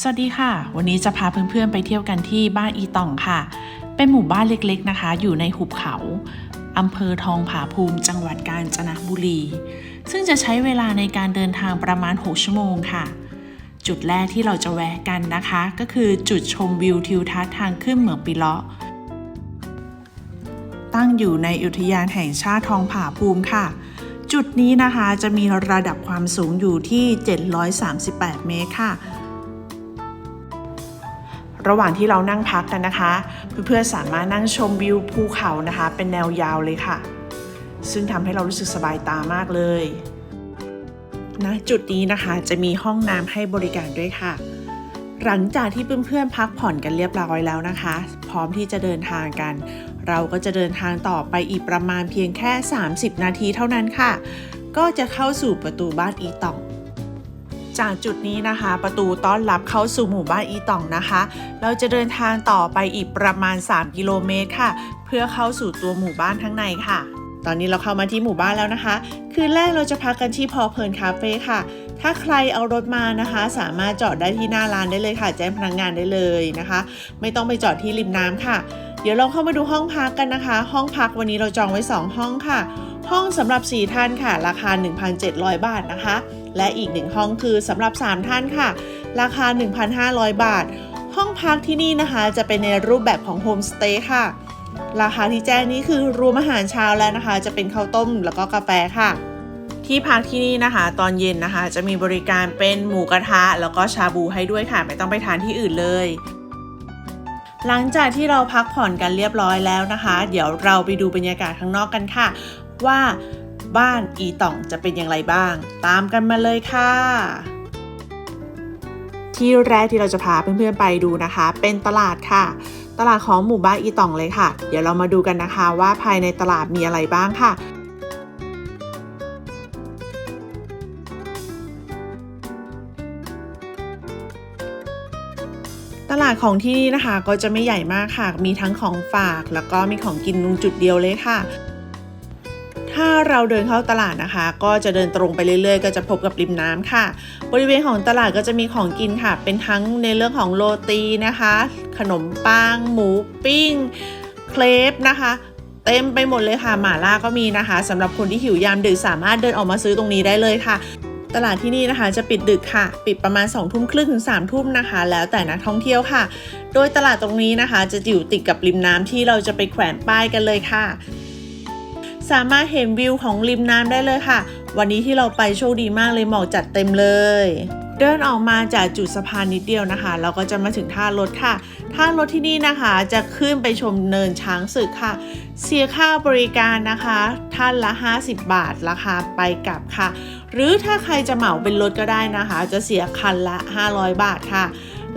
สวัสดีค่ะ วันนี้จะพาเพื่อนๆไปเที่ยวกันที่บ้านอีต่องค่ะ เป็นหมู่บ้านเล็กๆนะคะ อยู่ในหุบเขาอำเภอทองผาภูมิ จังหวัดกาญจนบุรี ซึ่งจะใช้เวลาในการเดินทางประมาณ 6 ชั่วโมงค่ะ จุดแรกที่เราจะแวะกันนะคะ ก็คือจุดชมวิวทิวทัศน์ทางขึ้นเหมืองปิเลาะ ตั้งอยู่ในอุทยานแห่งชาติทองผาภูมิค่ะ จุดนี้นะคะจะมีระดับความสูงอยู่ที่ 738 เมตรค่ะ ระหว่างที่เรานั่งพักกันนะคะ เพื่อนๆสามารถนั่งชมวิวภูเขานะคะ เป็นแนวยาวเลยค่ะ ซึ่งทำให้เรารู้สึกสบายตามากเลยณจุดนี้นะคะจะมีห้องน้ำให้บริการด้วยค่ะ หลังจากที่เพื่อนๆพักผ่อนกันเรียบร้อยแล้วนะคะ พร้อมที่จะเดินทางกัน เราก็จะเดินทางต่อไปอีกประมาณเพียงแค่ 30 นาทีเท่านั้นค่ะ ก็จะเข้าสู่ประตูบ้านอีตอง จากจุดนี้นะคะ ประตูต้อนรับเข้าสู่หมู่บ้านอีตองนะคะ เราจะเดินทางต่อไปอีกประมาณ 3 กิโลเมตรค่ะ เพื่อเข้าสู่ตัวหมู่บ้านทั้งในค่ะ ตอนนี้เราเข้ามาที่หมู่บ้านแล้วนะคะ คืนแรกเราจะพักกันที่พอเพลินคาเฟ่ค่ะ ถ้าใครเอารถมานะคะ สามารถจอดได้ที่หน้าร้านได้เลยค่ะ แจ้งพนักงานได้เลยนะคะ ไม่ต้องไปจอดที่ริมน้ำค่ะ เดี๋ยวเราเข้ามาดูห้องพักกันนะคะ ห้องพักวันนี้เราจองไว้ 2 ห้องค่ะ ห้องสำหรับ 4 ท่านค่ะ ราคา 1,700 บาทนะคะ และอีก 1 ห้องคือสำหรับ 3 ท่านค่ะ ราคา 1,500 บาท ห้องพักที่นี่นะคะ จะเป็นในรูปแบบของโฮมสเตย์ค่ะ ราคาที่แจ้งนี้คือรวมอาหารเช้าแล้วนะคะ จะเป็นข้าวต้มแล้วก็กาแฟค่ะที่พักที่นี่นะคะ ตอนเย็นนะคะ จะมีบริการเป็นหมูกระทะ แล้วก็ชาบูให้ด้วยค่ะ ไม่ต้องไปทานที่อื่นเลย หลังจากที่เราพักผ่อนกันเรียบร้อยแล้วนะคะ เดี๋ยวเราไปดูบรรยากาศข้างนอกกันค่ะ ว่าบ้านอีต่องจะเป็นอย่างไรบ้าง ตามกันมาเลยค่ะ ที่แรกที่เราจะพาเพื่อนๆไปดูนะคะ เป็นตลาดค่ะ ตลาดของหมู่บ้านอีต่องเลยค่ะ เดี๋ยวเรามาดูกันนะคะว่าภายในตลาดมีอะไรบ้างค่ะตลาดของที่นี่นะคะก็จะไม่ใหญ่มากค่ะ มีทั้งของฝากแล้วก็มีของกินตรงจุดเดียวเลยค่ะ เราเดินเข้าตลาดนะคะ ก็จะเดินตรงไปเรื่อยๆ ก็จะพบกับริมน้ำค่ะ บริเวณของตลาดก็จะมีของกินค่ะ เป็นทั้งในเรื่องของโรตีนะคะ ขนมปัง หมูปิ้ง เครปนะคะเต็มไปหมดเลยค่ะหม่าล่าก็มีนะคะสำหรับคนที่หิวยามดึกสามารถเดินออกมาซื้อตรงนี้ได้เลยค่ะ ตลาดที่นี่นะคะจะปิดดึกค่ะ ปิดประมาณ2องทุ่มครึ่งถึง3ามทุ่มนะคะ แล้วแต่นักท่องเที่ยวค่ะ โดยตลาดตรงนี้นะคะ จะอยู่ติดกับริมน้ำที่เราจะไปแขวนป้ายกันเลยค่ะ สามารถเห็นวิวของริมน้ำได้เลยค่ะ วันนี้ที่เราไปโชคดีมากเลยหมอกจัดเต็มเลย เดินออกมาจากจุดสะพานนิดเดียวนะคะ เราก็จะมาถึงท่ารถค่ะ ท่ารถที่นี่นะคะจะขึ้นไปชมเนินช้างศึกค่ะ เสียค่าบริการนะคะ ท่านละ 50 บาทราคาไปกลับค่ะ หรือถ้าใครจะเหมาเป็นรถก็ได้นะคะ จะเสียคันละ 500 บาทค่ะ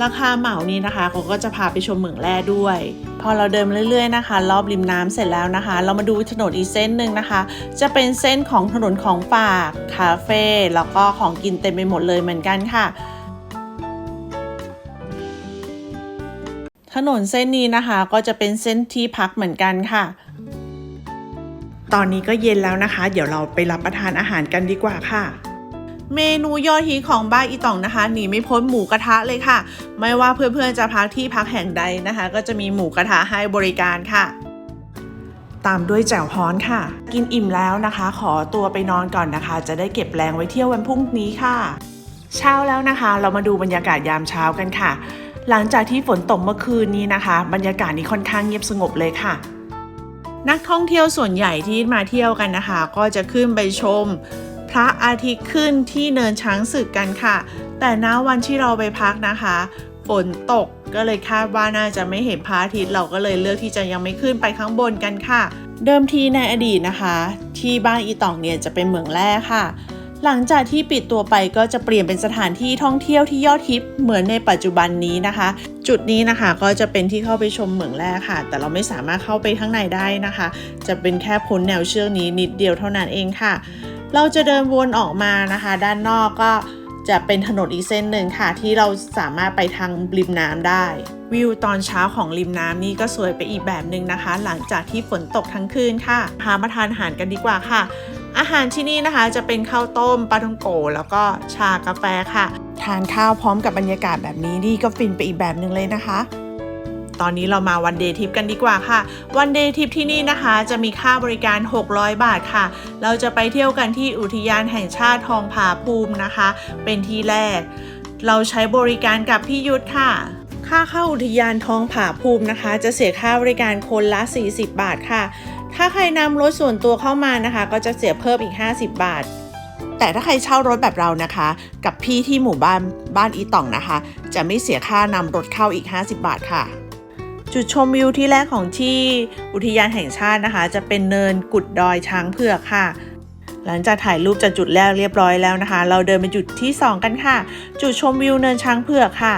ราคาเหมานี้นะคะเขาก็จะพาไปชมเหมืองแร่ด้วย พอเราเดินเรื่อยๆนะคะ รอบริมน้ำเสร็จแล้วนะคะ เรามาดูถนนอีกเส้นหนึ่งนะคะ จะเป็นเส้นของถนนของฝากคาเฟ่แล้วก็ของกินเต็มไปหมดเลยเหมือนกันค่ะถนนเส้นนี้นะคะก็จะเป็นเส้นที่พักเหมือนกันค่ะ ตอนนี้ก็เย็นแล้วนะคะ เดี๋ยวเราไปรับประทานอาหารกันดีกว่าค่ะ เมนูยอดฮิตของบ้านอีต่องนะคะหนีไม่พ้นหมูกระทะเลยค่ะ ไม่ว่าเพื่อนๆจะพักที่พักแห่งใดนะคะ ก็จะมีหมูกระทะให้บริการค่ะ ตามด้วยแจ่วฮ้อนค่ะ กินอิ่มแล้วนะคะ ขอตัวไปนอนก่อนนะคะ จะได้เก็บแรงไว้เที่ยววันพรุ่งนี้ค่ะ เช้าแล้วนะคะ เรามาดูบรรยากาศยามเช้ากันค่ะ หลังจากที่ฝนตกเมื่อคืนนี้นะคะ บรรยากาศนี้ค่อนข้างเงียบสงบเลยค่ะนักท่องเที่ยวส่วนใหญ่ที่มาเที่ยวกันนะคะ ก็จะขึ้นไปชม พระอาทิตย์ขึ้นที่เนินช้างศึกกันค่ะ แต่ณวันที่เราไปพักนะคะฝนตกก็เลยคาดว่าน่าจะไม่เห็นพระอาทิตย์เราก็เลยเลือกที่จะยังไม่ขึ้นไปข้างบนกันค่ะ เดิมทีในอดีตนะคะ ที่บ้านอีตองเนี่ยจะเป็นเหมืองแร่ค่ะ หลังจากที่ปิดตัวไปก็จะเปลี่ยนเป็นสถานที่ท่องเที่ยวที่ยอดฮิตเหมือนในปัจจุบันนี้นะคะ จุดนี้นะคะก็จะเป็นที่เข้าไปชมเหมืองแร่ค่ะ แต่เราไม่สามารถเข้าไปข้างในได้นะคะ จะเป็นแค่พ้นแนวเชือกนี้นิดเดียวเท่านั้นเองค่ะ เราจะเดินวนออกมานะคะ ด้านนอกก็จะเป็นถนนอีกเส้นหนึ่งค่ะ ที่เราสามารถไปทางริมน้ำได้ วิวตอนเช้าของริมน้ำนี่ก็สวยไปอีกแบบหนึ่งนะคะ หลังจากที่ฝนตกทั้งคืนค่ะ พามาทานอาหารกันดีกว่าค่ะ อาหารที่นี่นะคะจะเป็นข้าวต้มปลาท่องโก แล้วก็ชากาแฟค่ะ ทานข้าวพร้อมกับบรรยากาศแบบนี้นี่ก็ฟินไปอีกแบบหนึ่งเลยนะคะ ตอนนี้เรามาวันเดย์ทิปกันดีกว่าค่ะ วันเดย์ทิปที่นี่นะคะ จะมีค่าบริการ 600 บาทค่ะ เราจะไปเที่ยวกันที่อุทยานแห่งชาติทองผาภูมินะคะ เป็นที่แรก เราใช้บริการกับพี่ยุทธค่ะค่าเข้าอุทยานทองผาภูมินะคะ จะเสียค่าบริการคนละ 40 บาทค่ะ ถ้าใครนำรถส่วนตัวเข้ามานะคะ ก็จะเสียเพิ่มอีก 50 บาท แต่ถ้าใครเช่ารถแบบเรานะคะ กับพี่ที่หมู่บ้านบ้านอีต่องนะคะ จะไม่เสียค่านำรถเข้าอีก 50 บาทค่ะ จุดชมวิวที่แรกของที่อุทยานแห่งชาตินะคะ จะเป็นเนินกุดดอยช้างเผือกค่ะ หลังจากถ่ายรูปจากจุดแรกเรียบร้อยแล้วนะคะ เราเดินไปจุดที่ 2 กันค่ะ จุดชมวิวเนินช้างเผือกค่ะ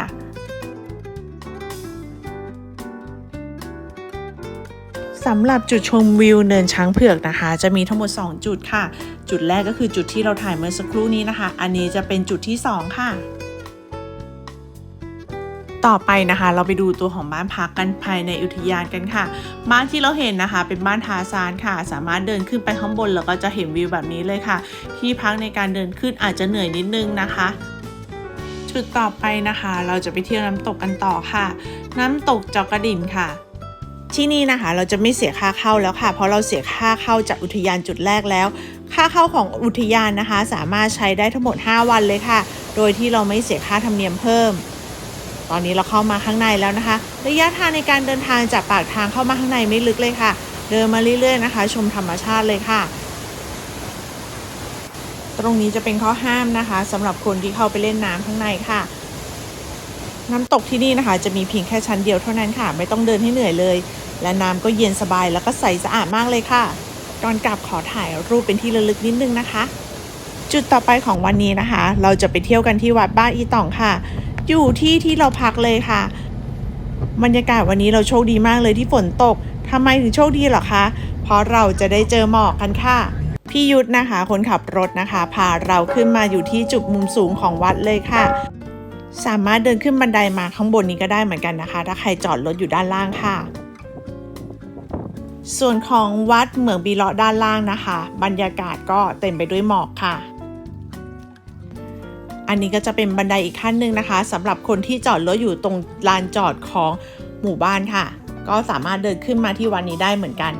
สำหรับจุดชมวิวเนินช้างเผือกนะคะ จะมีทั้งหมด 2 จุดค่ะ จุดแรกก็คือจุดที่เราถ่ายเมื่อสักครู่นี้นะคะ อันนี้จะเป็นจุดที่ 2 ค่ะ ต่อไปนะคะ เราไปดูตัวของบ้านพักกันภายในอุทยานกันค่ะ บ้านที่เราเห็นนะคะ เป็นบ้านทาซานค่ะ สามารถเดินขึ้นไปข้างบนแล้วก็จะเห็นวิวแบบนี้เลยค่ะ ที่พักในการเดินขึ้นอาจจะเหนื่อยนิดนึงนะคะจุดต่อไปนะคะ เราจะไปเที่ยวน้ำตกกันต่อค่ะ น้ำตกจอกระดิ่นค่ะที่นี่นะคะเราจะไม่เสียค่าเข้าแล้วค่ะ เพราะเราเสียค่าเข้าจากอุทยานจุดแรกแล้ว ค่าเข้าของอุทยานนะคะ สามารถใช้ได้ทั้งหมด 5 วันเลยค่ะ โดยที่เราไม่เสียค่าธรรมเนียมเพิ่ม ตอนนี้เราเข้ามาข้างในแล้วนะคะ ระยะทางในการเดินทางจากปากทางเข้ามาข้างในไม่ลึกเลยค่ะ เดินมาเรื่อยๆนะคะ ชมธรรมชาติเลยค่ะ ตรงนี้จะเป็นข้อห้ามนะคะสำหรับคนที่เข้าไปเล่นน้ำข้างในค่ะ น้ำตกที่นี่นะคะ จะมีเพียงแค่ชั้นเดียวเท่านั้นค่ะ ไม่ต้องเดินให้เหนื่อยเลย และน้ำก็เย็นสบายแล้วก็ใสสะอาดมากเลยค่ะตอนกลับขอถ่ายรูปเป็นที่ระลึกนิดนึงนะคะ จุดต่อไปของวันนี้นะคะ เราจะไปเที่ยวกันที่วัดบ้านอีต่องค่ะ อยู่ที่ที่เราพักเลยค่ะ บรรยากาศวันนี้เราโชคดีมากเลยที่ฝนตกทำไมถึงโชคดีหรอคะ เพราะเราจะได้เจอหมอกกันค่ะ พี่ยุทธนะคะ คนขับรถนะคะ พาเราขึ้นมาอยู่ที่จุดมุมสูงของวัดเลยค่ะ สามารถเดินขึ้นบันไดมาข้างบนนี้ก็ได้เหมือนกันนะคะ ถ้าใครจอดรถอยู่ด้านล่างค่ะ ส่วนของวัดเหมืองบีเลาะด้านล่างนะคะ บรรยากาศก็เต็มไปด้วยหมอกค่ะ อันนี้ก็จะเป็นบันไดอีกขั้นหนึ่งนะคะสำหรับคนที่จอดรถอยู่ตรงลานจอดของหมู่บ้านค่ะ ก็สามารถเดินขึ้นมาที่วันนี้ได้เหมือนกัน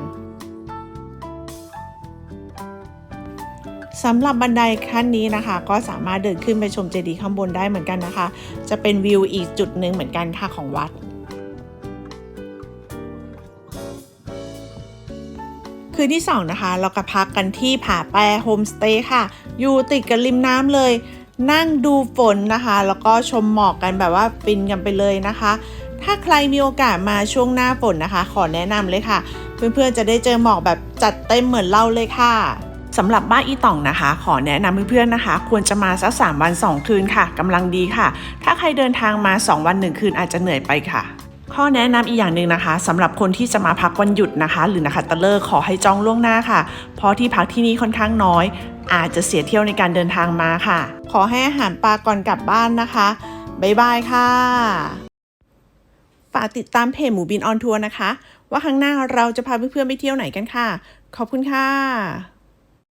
สำหรับบันไดขั้นนี้นะคะ ก็สามารถเดินขึ้นไปชมเจดีย์ข้างบนได้เหมือนกันนะคะ จะเป็นวิวอีกจุดหนึ่งเหมือนกันค่ะของวัด คืนที่ 2 นะคะ เราก็พักกันที่ผาแปรโฮมสเตย์ค่ะ อยู่ติดกับริมน้ำเลย นั่งดูฝนนะคะ แล้วก็ชมหมอกกันแบบว่าฟินกันไปเลยนะคะ ถ้าใครมีโอกาสมาช่วงหน้าฝนนะคะ ขอแนะนำเลยค่ะ เพื่อนๆจะได้เจอหมอกแบบจัดเต็มเหมือนเล่าเลยค่ะสำหรับบ้านอีต่องนะคะ ขอแนะนำเพื่อนๆนะคะ ควรจะมาสัก3วัน 2 คืนค่ะกำลังดีค่ะ ถ้าใครเดินทางมา 2 วัน 1 คืนอาจจะเหนื่อยไปค่ะ ข้อแนะนำอีกอย่างหนึ่งนะคะสำหรับคนที่จะมาพักวันหยุดนะคะ หรือนะคะตะเลิกขอให้จองล่วงหน้าค่ะ เพราะที่พักที่นี่ค่อนข้างน้อย อาจจะเสียเที่ยวในการเดินทางมาค่ะ ขอให้อาหารปลาก่อนกลับบ้านนะคะบ๊ายบายค่ะฝากติดตามเพจหมูบินออนทัวร์นะคะ ว่าครั้งหน้าเราจะพาเพื่อนๆไปเที่ยวไหนกันค่ะ ขอบคุณค่ะ